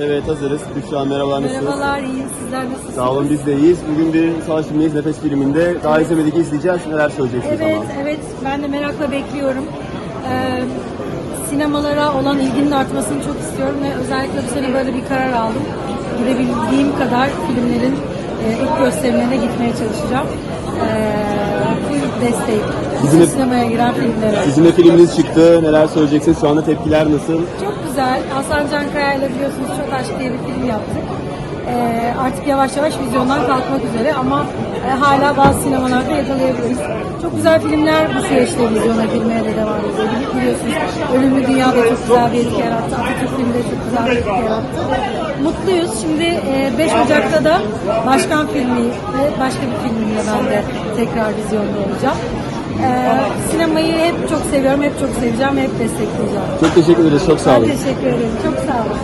Evet hazırız. Büşra merhaba nasılsınız? Merhabalar, iyiyim. Sizler nasılsınız? Sağ olun biz de iyiyiz. Bugün bir savaş filmindeyiz Nefes filminde. Daha izlemedik izleyeceğiz. Neler söyleyeceksiniz Evet, ama? evet. Ben de merakla bekliyorum. Ee, sinemalara olan ilginin artmasını çok istiyorum ve özellikle bu sene böyle bir karar aldım. Gidebildiğim kadar filmlerin e, ilk gösterimlerine gitmeye çalışacağım. Ee, destek. De- sinemaya giren filmlere. Sizin de filminiz çıktı. Neler söyleyeceksiniz? Şu anda tepkiler nasıl? Çok güzel. Hasan Can Kaya ile biliyorsunuz Çok Aşk diye bir film yaptık. Ee, artık yavaş yavaş vizyondan kalkmak üzere ama e, hala bazı sinemalarda yakalayabiliriz. Çok güzel filmler bu süreçte vizyona girmeye de devam ediyor. Bili- Biliyorsunuz Ölümlü Dünya'da çok güzel bir etki yarattı. Atatürk filmi de çok güzel bir etki yarattı. Mutluyuz. Şimdi e, 5 Ocak'ta da Başkan filmi ve başka bir filmimle ben de tekrar vizyonda olacağım. Ee, sinemayı hep çok seviyorum, hep çok seveceğim, hep destekleyeceğim. Çok teşekkür ederiz. Çok sağ Ben olun. teşekkür ederim. Çok sağ olun.